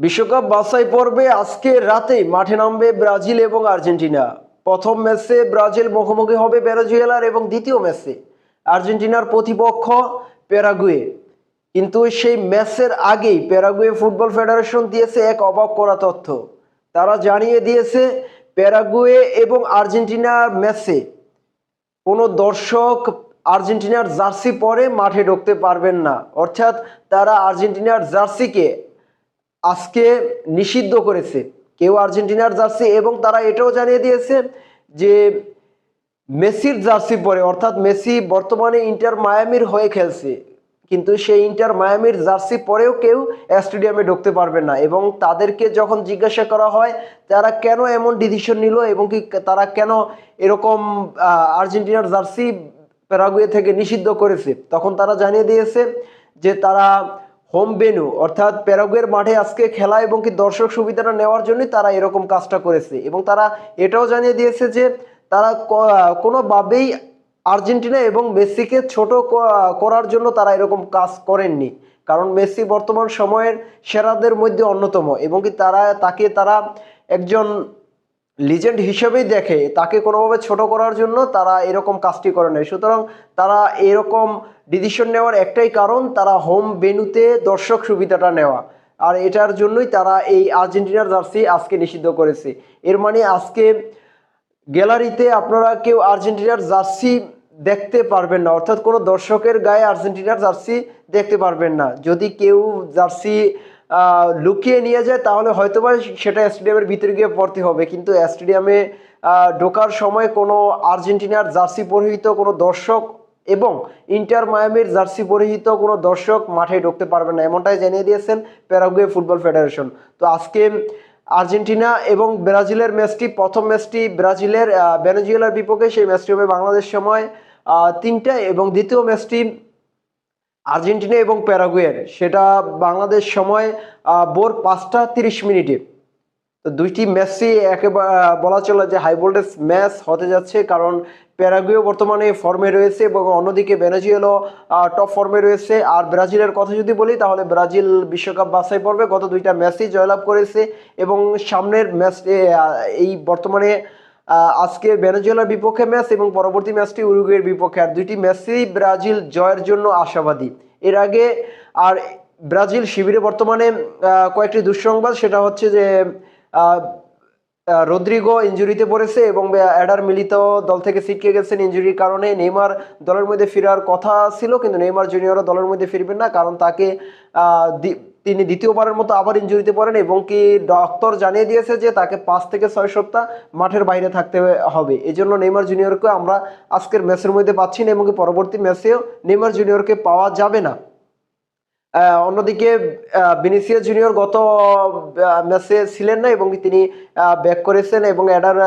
বিশ্বকাপ বাছাই পর্বে আজকে রাতেই মাঠে নামবে ব্রাজিল এবং আর্জেন্টিনা। প্রথম ম্যাচে ব্রাজিল মুখোমুখি হবে ভেনেজুয়েলার এবং দ্বিতীয় ম্যাচে আর্জেন্টিনার প্রতিপক্ষ প্যারাগুয়ে। কিন্তু সেই ম্যাচের আগেই প্যারাগুয়ে ফুটবল ফেডারেশন দিয়েছে এক অবাক করা তথ্য। তারা জানিয়ে দিয়েছে, প্যারাগুয়ে এবং আর্জেন্টিনার ম্যাচে কোনো দর্শক আর্জেন্টিনার জার্সি পরে মাঠে ঢুকতে পারবেন না। অর্থাৎ তারা আর্জেন্টিনার জার্সিকে আজকে নিষিদ্ধ করেছে। কেউ আর্জেন্টিনার জার্সি এবং তারা এটাও জানিয়ে দিয়েছে যে মেসির জার্সি পরে, অর্থাৎ মেসি বর্তমানে ইন্টার মায়ামির হয়ে খেলছে, কিন্তু সেই ইন্টার মায়ামির জার্সি পরেও কেউ স্টেডিয়ামে ঢুকতে পারবে না এবং তাদেরকে যখন জিজ্ঞাসা করা হয়, তারা কেন এমন ডিসিশন নিল এবং কি তারা কেন এরকম আর্জেন্টিনার জার্সি প্যারাগুয়ে থেকে নিষিদ্ধ করেছে? তখন তারা জানিয়ে দিয়েছে যে তারা হোম ভেনু, অর্থাৎ প্যারাগুয়ের মাঠে আজকে খেলা এবং কি দর্শক সুবিধাটা নেওয়ার জন্যই তারা এরকম কাজটা করেছে। এবং তারা এটাও জানিয়ে দিয়েছে যে তারা কোনোভাবেই আর্জেন্টিনা এবং মেসিকে ছোট করার জন্য তারা এরকম কাজ করেননি। কারণ মেসি বর্তমান সময়ের সেরাদের মধ্যে অন্যতম এবং কি তারা, তাকে তারা একজন লিজেন্ড হিসেবেই দেখে, তাকে কোনোভাবে ছোট করার জন্য তারা এরকম কাজটি করে নেয়। সুতরাং তারা এরকম ডিসিশন নেওয়ার একটাই কারণ, তারা হোম ভেনুতে দর্শক সুবিধাটা নেওয়া। আর এটার জন্যই তারা এই আর্জেন্টিনার জার্সি আজকে নিষিদ্ধ করেছে। এর মানে আজকে গ্যালারিতে আপনারা কেউ আর্জেন্টিনার জার্সি দেখতে পারবেন না, অর্থাৎ কোনো দর্শকের গায়ে আর্জেন্টিনার জার্সি দেখতে পারবেন না। যদি কেউ জার্সি লুকিয়ে নিয়ে যায়, তাহলে হয়তোবা সেটা স্টেডিয়ামের ভিতরে গিয়ে পড়তে হবে। কিন্তু স্টেডিয়ামে ঢোকার সময় কোনো আর্জেন্টিনার জার্সি পরিহিত কোনো দর্শক এবং ইন্টার মায়ামির জার্সি পরিহিত কোনো দর্শক মাঠে ঢুকতে পারবে না, এমনটাই জানিয়ে দিয়েছেন প্যারাগুয়ে ফুটবল ফেডারেশন। তো আজকে আর্জেন্টিনা এবং ব্রাজিলের ম্যাচটি, প্রথম ম্যাচটি ব্রাজিলের ভেনেজুয়েলার বিপক্ষে, সেই ম্যাচটি হবে বাংলাদেশ সময় তিনটায় এবং দ্বিতীয় ম্যাচটি আর্জেন্টিনা এবং প্যারাগুয়ের। সেটা বাংলাদেশ সময় ভোর পাঁচটা তিরিশ মিনিটে। তো দুইটি ম্যাচই একেবারে বলা চলে যে হাই ভোল্টেজ ম্যাচ হতে যাচ্ছে, কারণ প্যারাগুয়েও বর্তমানে ফর্মে রয়েছে এবং অন্যদিকে ভেনেজুয়েলও টপ ফর্মে রয়েছে। আর ব্রাজিলের কথা যদি বলি, তাহলে ব্রাজিল বিশ্বকাপ বাছাই পর্বে গত দুইটা ম্যাচই জয়লাভ করেছে এবং সামনের ম্যাচ এই বর্তমানে আজকে ভেনেজুয়েলার বিপক্ষে ম্যাচ এবং পরবর্তী ম্যাচটি উরুগুয়ের বিপক্ষে। আর দুইটি ম্যাচই ব্রাজিল জয়ের জন্য আশাবাদী। এর আগে আর ব্রাজিল শিবিরে বর্তমানে কয়েকটি দুঃসংবাদ। সেটা হচ্ছে যে রদ্রিগো ইঞ্জুরিতে পড়েছে এবং অ্যাডার মিলিত দল থেকে ছিটকে গেছেন ইঞ্জুরির কারণে। নেইমার দলের মধ্যে ফেরার কথা ছিল, কিন্তু নেইমার জুনিয়রও দলের মধ্যে ফিরবেন না, কারণ তাকে তিনি দ্বিতীয়বারের মতো আবার ইঞ্জুরিতে পড়েন এবং কি ডক্টর জানিয়ে দিয়েছে যে তাকে পাঁচ থেকে ছয় সপ্তাহ মাঠের বাইরে থাকতে হবে। এই জন্য নেইমার জুনিয়রকে আমরা আজকের ম্যাচের মধ্যে পাচ্ছি না এবং কি পরবর্তী ম্যাচেও নেইমার জুনিয়রকে পাওয়া যাবে না। অন্যদিকে বিনিসিয়া জুনিয়র গত ম্যাচে ছিলেন না এবং তিনি ব্যাক করেছেন এবং অ্যাডার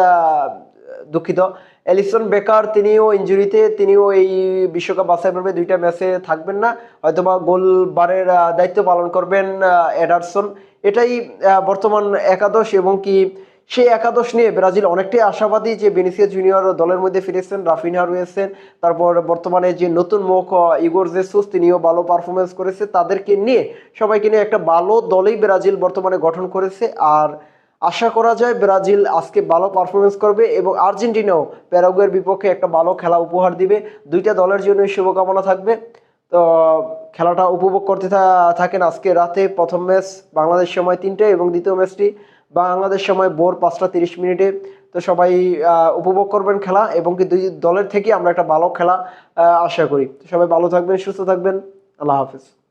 দুঃখিত। এলিসন বেকার, তিনিও ইঞ্জুরিতে তিনিও এই বিশ্বকাপ বাছাই পর্বে দুইটা ম্যাচে থাকবেন না। হয়তোবা গোলবারের দায়িত্ব পালন করবেন এডারসন। এটাই বর্তমান একাদশ এবং কি সেই একাদশ নিয়ে ব্রাজিল অনেকটাই আশাবাদী যে বেনিসিয়া জুনিয়র দলের মধ্যে ফিরেছেন, রাফিনহা রয়েছেন। তারপর বর্তমানে যে নতুন মুখ ইগোর জেসুস, তিনিও ভালো পারফরমেন্স করেছে। তাদেরকে নিয়ে, সবাইকে নিয়ে একটা ভালো দলেই ব্রাজিল বর্তমানে গঠন করেছে। আর আশা করা যায় ব্রাজিল আজকে ভালো পারফরমেন্স করবে এবং আর্জেন্টিনাও প্যারাগুয়ের বিপক্ষে একটা ভালো খেলা উপহার দিবে। দুইটা দলের জন্য শুভকামনা থাকবে। তো, খেলাটা উপভোগ করতে থাকেন আজকে রাতে। প্রথম ম্যাচ বাংলাদেশ সময় তিনটে এবং দ্বিতীয় ম্যাচটি বাংলাদেশ সময় ভোর পাঁচটা তিরিশ মিনিটে। তো সবাই উপভোগ করবেন খেলা এবং কি দুই দলের থেকে আমরা একটা ভালো খেলা আশা করি। সবাই ভালো থাকবেন, সুস্থ থাকবেন। আল্লাহ হাফিজ।